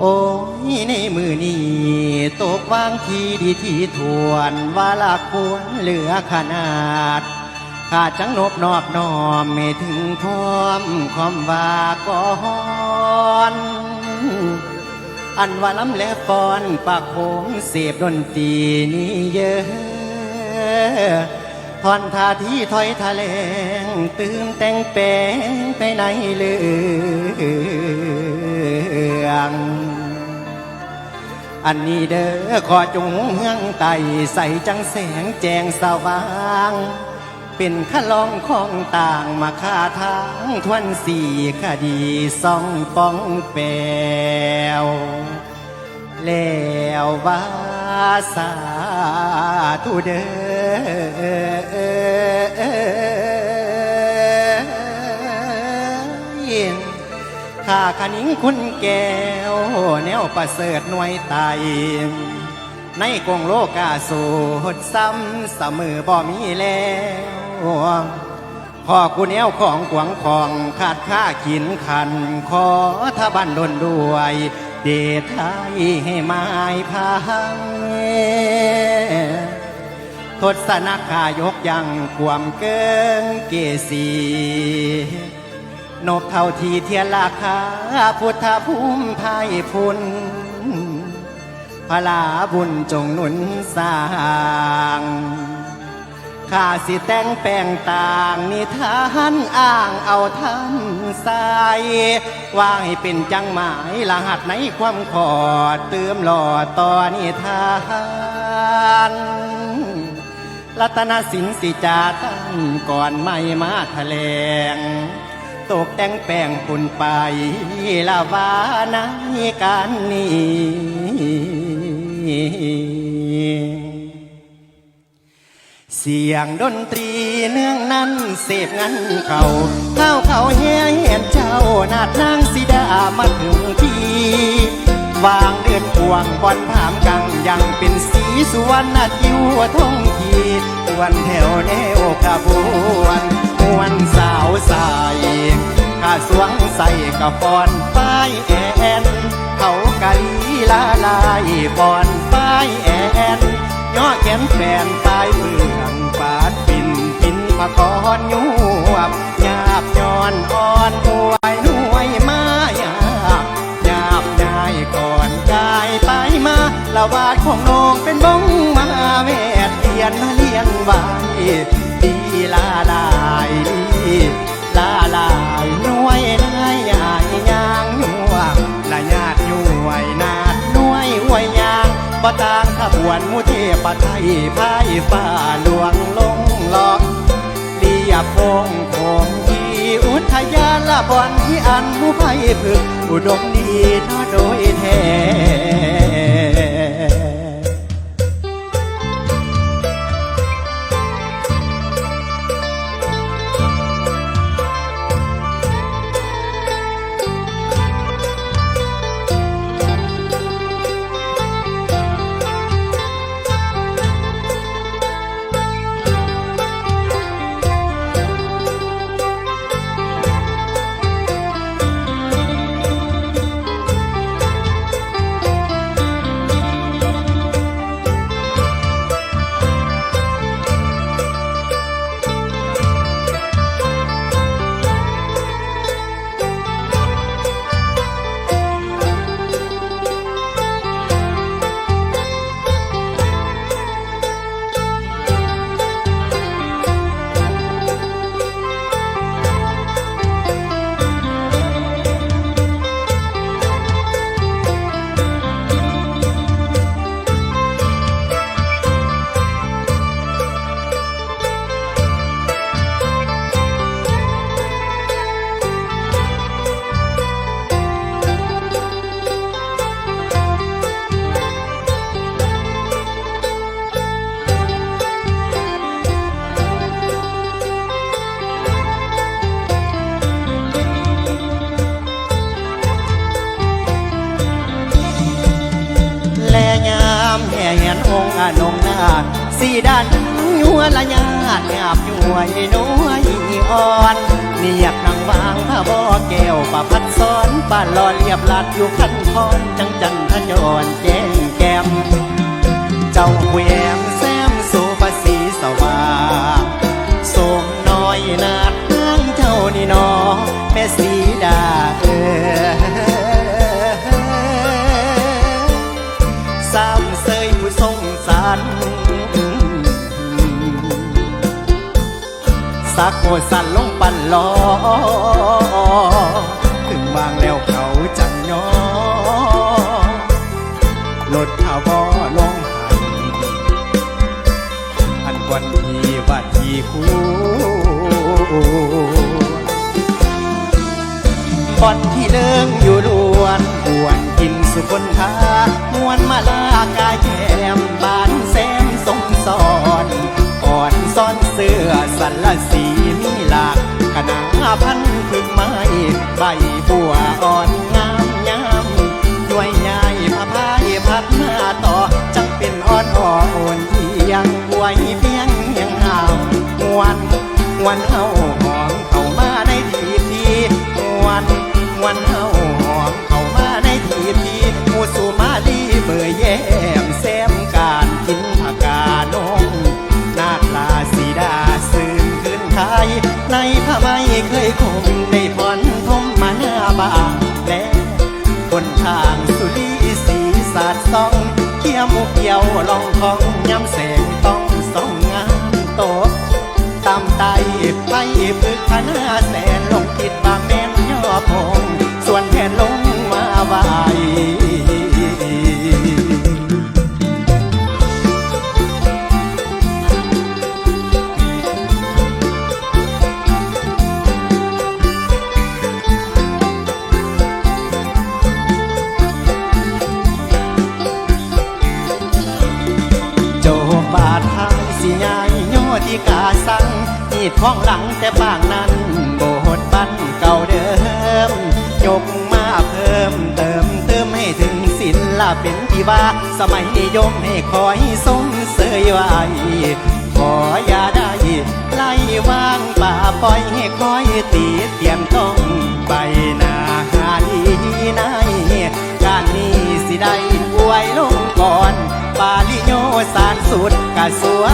โอ้ยในมือนี้ตกวางทีดีที่ทวนว่าละควรเหลือขนาด ขาดจังนบนอบนอมไม่ถึงพร้อมความว่าก่อนอันว่าล้ำและฟอนปากโขงเสีดนตรีนี้เยอะทอนท่าที่ถอยทะเลงตื่มแต่งแปลงไปในเลื อง อันนี้เด้อขอจงเฮืองไตใส่จังแสงแจงสว่าง เป็นขลองของต่างมาค่าทางทวนสี่คดีสองป้องแปวแล้ววาสาธุเด้อ ข้าขนิ้งคุณแก้วแนวประเสริฐหน่วยไตในกงโลกาสูดซ้ำเสมอบ่มีแล้วพ่อกูแนวของกวงของขาดค่าขินขัน ขอทบันดนด้วย เดชไทยให้ไม้พังทศนักขายกยังความเกิงเกสี นบเท่าทีเทียนราคาพุทธภูมิภายพุนพระลาบุญจงหนุนสร้างข้าสิแต่งแปลงต่างนิทานอ้างเอาทำใสวางให้เป็นจังหมายรหัสในความขอดเติมหล่อต่อนิทานรัตนสินสิจาตั้งก่อนไม่มาแถลง ตกแต่งแป้งปุ่นไปลาวาในการนี้เสียงดนตรีเนื่องนั้นเสพงันเขาเข้าเขาแห่เห็นเจ้านาดนางสีดามาถึงทีวางเดือนกวางบอนผามกังยังเป็นสีสุวรรณทิวท่องที วนแถวแนวขบวนมวนสาวใสข้าสวงใส่กับฟอนป้ายแอนเขากะลีลาลายฟอนป้ายแอนย่อแขนแฟนปลายเมืองปาดปินปินพะกอนยวบหยาบย้อนอ่อนอว ก่อนกายไปมาละวาดของน้องเป็นบ้องมาแวดเรียนมาเรียนไว้ดีลาลายดีลาลายน่วยนายยายยางหน่วละญาติยู่ไว้นาดหน่วยหวยยางบ่ต่างขบวนมุเทปไทยพายฟ้าหลวงลงหลอกเรียบพงโคง ยานละบอนที่อันผู้ไพพึกอุดมดีน่าโดยแท้ สีด้านหัวละยาติหยาบหน่วยน้อยอ่อนเนียบนางวางผ้าบ่อแก้วประพัดซ้อนบ้านลอเรียบลัดอยู่ขั้นคอนจังจันทจรแจ้งแก้มเจ้าแหวม สักโคสันลงปันลอถึงวางแล้วเขาจังยอลดข่าวบ่ลงหันอันวันทีว่าทีคู่บอนที่เลิงอยู่ล้วนบวนกินสุคนทามวนมาลากาย ใบบัวอ่อนงามยามด้วยยายพาพายพัดมาต่อ จังเป็นอ่อนอ่อนที่ยังบวยเพียงยังหามวันวันเฮาหอมเข้ามาในทีทีวันวันเฮาหอมเข้ามาในทีทีมูสุมาลีเบยแย้มแซมการกินผักกาดงนาคลาสีดาซื่นคืนไทยในผ้าไหมเคยคม ลองของย้ำแสงต้องส่องงามโตะตามไตไปฝึกพนาแสนลงคิด ท้องหลังแต่ปางนั้นโบดบันเก่าเดิมยกมาเพิ่มเติมเติมให้ถึงศิลเป็นที่ว่า สมัยนิยมให้คอยสมเสยไว้ขออย่าได้ไล่วางป่าปล่อยให้คอยตีเตรียมต้องใบหน้าหาดีนายการนี้สิได้อวยลงก่อน ปาลิโยสารสุดกะสัว